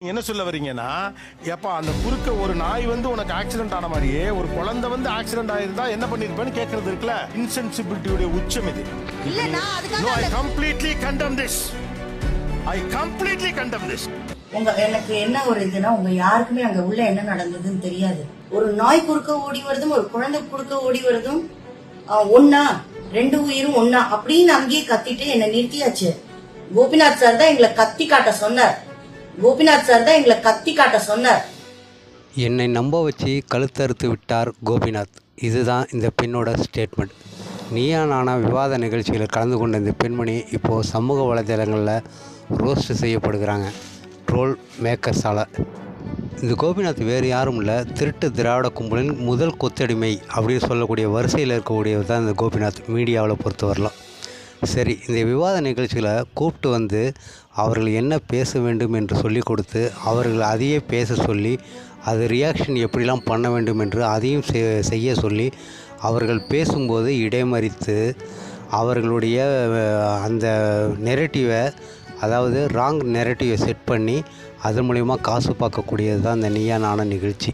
என்ன சொல்ல வரீங்கன்னா எப்பா அந்த குறுக்க ஒரு நாய் வந்து உனக்கு ஆக்சிடென்ட் ஆன மாதிரியே ஒரு குழந்தை வந்து ஆக்சிடென்ட் ஆயிருந்தா என்ன பண்ணிருப்பேன்னு கேக்குறது இருக்குல்ல? இன்சென்சிபிலிட்டியோட உச்சம் இது. இல்ல நான் அதுக்காக no I completely condemn this I completely condemn this உங்க எனக்கு என்ன ஒரு இதுனா உங்க யாருக்குமே அங்க உள்ள என்ன நடந்ததுன்னு தெரியாது. ஒரு நாய் குறுக்க ஓடி வருதும் ஒரு குழந்தை குறுக்க ஓடி வருதும் ஒண்ணா ரெண்டு உயிரும் ஒண்ணா அப்படின்னு அங்கேயே கத்திட்டு என்ன நிறுத்தியாச்சு. கோபிநாத் சார் தான் எங்களை கத்தி காட்ட சொன்னார். கோபிநாத் சார் தான் எங்களை கத்தி காட்ட சொன்னார். என்னை நம்ப வச்சு கழுத்தறுத்து விட்டார் கோபிநாத். இதுதான் இந்த பெண்ணோட ஸ்டேட்மெண்ட் நீயா நானா விவாத நிகழ்ச்சிகளில் கலந்து கொண்ட இந்த பெண்மணி இப்போது சமூக வலைதளங்களில் ரோஸ்ட் செய்யப்படுகிறாங்க. ட்ரோல் மேக்கர்ஸால் இந்த கோபிநாத் வேறு யாரும் இல்லை திருட்டு திராவிட கும்பலின் முதல் கொத்தடிமை அப்படின்னு சொல்லக்கூடிய வரிசையில் இருக்கக்கூடியவர் தான் இந்த கோபிநாத் மீடியாவில் பொறுத்தவரலாம் சரி இந்த விவாத நிகழ்ச்சிகளை கூப்பிட்டு வந்து அவர்கள் என்ன பேச வேண்டும் என்று சொல்லிக் கொடுத்து அவர்கள் அதையே பேச சொல்லி அது ரியாக்ஷன் எப்படிலாம் பண்ண வேண்டும் என்று அதையும் செ- செய்ய சொல்லி அவர்கள் பேசும்போது இடைமறித்து அவர்களுடைய அந்த நெரட்டிவை அதாவது ராங் நெரட்டிவை செட் பண்ணி அதன் மூலிமா காசு பார்க்கக்கூடியது தான் இந்த நீயா நான நிகழ்ச்சி.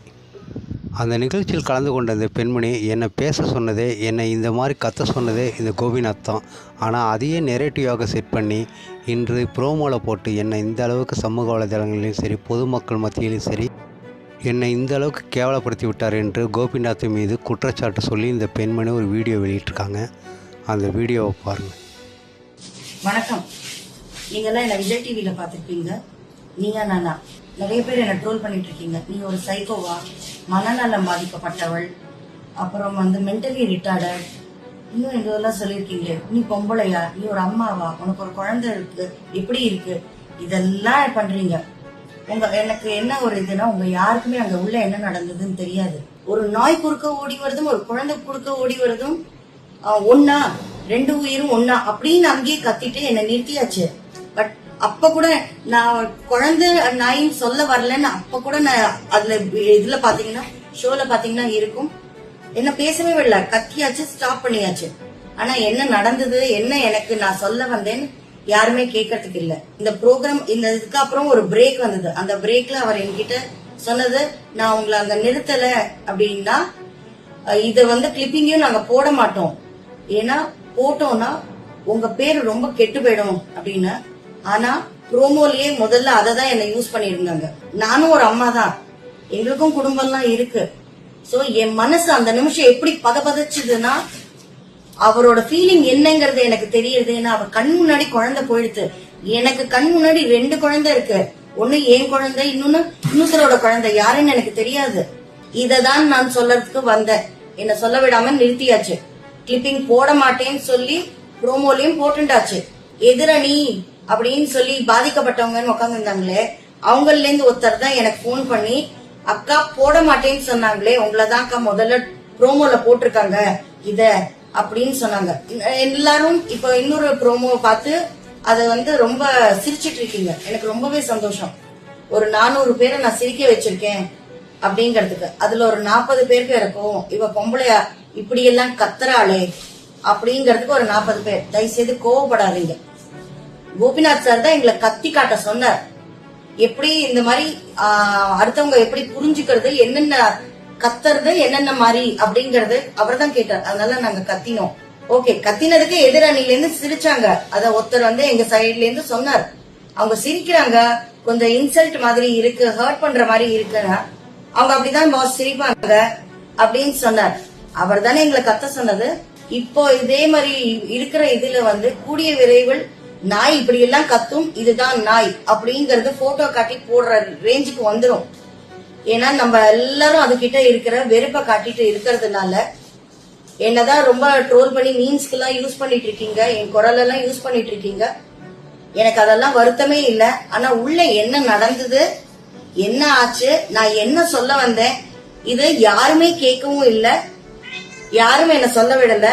அந்த நிகழ்ச்சியில் கலந்து கொண்ட இந்த பெண்மணி என்னை பேச சொன்னதே என்னை இந்த மாதிரி கத்த சொன்னதே இந்த கோபிநாத் தான் ஆனால் அதையே நெரேட்டிவாக செட் பண்ணி இன்று ப்ரோமோவில் போட்டு என்னை இந்த அளவுக்கு சமூக வலைதளங்களிலும் சரி பொதுமக்கள் மத்தியிலும் சரி என்னை இந்த அளவுக்கு கேவலப்படுத்தி விட்டார் என்று கோபிநாத் மீது குற்றச்சாட்டு சொல்லி இந்த பெண்மணி ஒரு வீடியோ வெளியிட்டிருக்காங்க. அந்த வீடியோவை பாருங்கள் வணக்கம். நீங்கள்லாம் என்னை விஜய் டிவியில் பார்த்துருப்பீங்க. நீங்கள் நானா நிறைய பேர் என்ன ட்ரோல் பண்ணிட்டு இருக்கீங்க நீ ஒரு சைக்கோவா மனநலம் பாதிக்கப்பட்டவள். அப்புறம் வந்து மென்டலி ரிட்டார்டட் இன்னும் இதெல்லாம் சொல்லியிருக்கீங்க நீ பொம்பளையா? நீ ஒரு அம்மாவா? உனக்கு ஒரு குழந்தை இருக்கு. எப்படி இருக்கு? இதெல்லாம் பண்றீங்க. உங்க எனக்கு என்ன ஒரு இதுனா உங்க யாருக்குமே அங்க உள்ள என்ன நடந்ததுன்னு தெரியாது. ஒரு நாய் குறுக்க ஓடி வருதும் ஒரு குழந்தை குறுக்க ஓடி வருதும் ஒன்னா ரெண்டு உயிரும் ஒன்னா அப்படின்னு அங்கேயே கத்திட்டு என்னை நிறுத்தியாச்சு. பட் அப்ப கூட நான் குழந்தை நாயின்னு சொல்ல வரலன்னு அப்ப கூட நான் அதுல இதுல பாத்தீங்கன்னா ஷோல பாத்தீங்கன்னா இருக்கும். என்ன பேசவே விடல கத்தியாச்சு ஸ்டாப் பண்ணியாச்சு. ஆனா என்ன நடந்தது என்ன எனக்கு நான் சொல்ல வந்தேன்னு யாருமே கேட்கறதுக்கு இல்ல. இந்த ப்ரோக்ராம் இந்த இதுக்கு அப்புறம் ஒரு பிரேக் வந்தது. அந்த பிரேக்ல அவர் என்கிட்ட சொன்னது நான் உங்களை அங்க நிறுத்தல அப்படின்னா இத வந்து கிளிப்பிங்கையும் நாங்க போட மாட்டோம். ஏன்னா போட்டோம்னா உங்க பேர் ரொம்ப கெட்டு போயிடும் அப்படின்னு ஆனா ப்ரோமோலயே முதல்ல அதை தான் என்ன யூஸ் பண்ணியிருந்தாங்க. நானும் ஒரு அம்மா தான் எங்களுக்கும் குடும்பம்லாம் இருக்கு. சோ என் மனசு அந்த நிமிஷம் எப்படி பதபதச்சுதுன்னா அவரோட ஃபீலிங் என்னங்கிறது எனக்கு தெரியுது. ஏன்னா அவர் கண் முன்னாடி குழந்தை போயிடுது எனக்கு கண் முன்னாடி ரெண்டு குழந்தை இருக்கு. ஒண்ணு என் குழந்தை இன்னொன்னு இன்னொருத்தரோட குழந்தை. யாருன்னு எனக்கு தெரியாது. இததான் நான் சொல்லறதுக்கு வந்தேன். என்ன சொல்ல விடாம நிறுத்தியாச்சு. கிளிப்பிங் போட மாட்டேன்னு சொல்லி ப்ரோமோலயும் போட்டுண்டாச்சு. எதிரணி அப்படின்னு சொல்லி பாதிக்கப்பட்டவங்கன்னு உட்காந்துருந்தாங்களே அவங்கல இருந்து ஒருத்தர் தான் எனக்கு ஃபோன் பண்ணி அக்கா போட மாட்டேன்னு சொன்னாங்களே உங்களை தான் அக்கா முதல்ல ப்ரோமோல போட்டிருக்காங்க இத அப்படின்னு சொன்னாங்க. எல்லாரும் இப்ப இன்னொரு ப்ரோமோ பார்த்து அத வந்து ரொம்ப சிரிச்சிட்டு இருக்கீங்க. எனக்கு ரொம்பவே சந்தோஷம். ஒரு நானூறு பேரை நான் சிரிக்க வச்சிருக்கேன் அப்படிங்கறதுக்கு. அதுல ஒரு நாற்பது பேருக்கு இருக்கும் இவ பொம்பளையா இப்படி எல்லாம் கத்துறாளே அப்படிங்கறதுக்கு ஒரு நாற்பது பேர். தயவு செய்து கோவப்படாதீங்க. கோபிநாத் சார் தான் எங்களை கத்தி காட்ட சொன்னார். எப்படி இந்த மாதிரி அடுத்தவங்க எப்படி புரிஞ்சுக்கிறது என்னென்ன கத்துறது என்னென்ன மாதிரி அப்படிங்கறது அவர் தான் கேட்டார். அதனால நாங்க கத்தினோம். ஓகே கத்தினதுக்கு எதிரணில இருந்து சிரிச்சாங்க. அத ஒருத்தர் வந்து எங்க சைட்ல இருந்து சொன்னார். அவங்க சிரிக்கிறாங்க. கொஞ்சம் இன்சல்ட் மாதிரி இருக்கு ஹர்ட் பண்ற மாதிரி இருக்குன்னா அவங்க அப்படிதான் பாஸ் சிரிப்பாங்க அப்படின்னு சொன்னார். அவர் தானே எங்களை கத்த சொன்னது? இப்போ இதே மாதிரி இருக்கிற இதுல வந்து கூடிய விரைவில் நாய் இப்படி எல்லாம் கத்தும் இதுதான் நாய் அப்படிங்கறது போட்டோ காட்டி போடுற ரேஞ்சுக்கு வந்துடும் ஏன்னா நம்ம எல்லாரும் அது கிட்ட இருக்கிற வெறுப்பை காட்டிட்டு இருக்கிறதுனால என்னதான் ரொம்ப ட்ரோல் பண்ணி மீன்ஸ்க்கு எல்லாம் யூஸ் பண்ணிட்டு இருக்கீங்க என் குரல் எல்லாம் யூஸ் பண்ணிட்டு இருக்கீங்க. எனக்கு அதெல்லாம் வருத்தமே இல்ல. ஆனா உள்ள என்ன நடந்தது என்ன ஆச்சு நான் என்ன சொல்ல வந்தேன் இது யாருமே கேட்கவும் இல்ல. யாரும் என்ன சொல்ல விடல.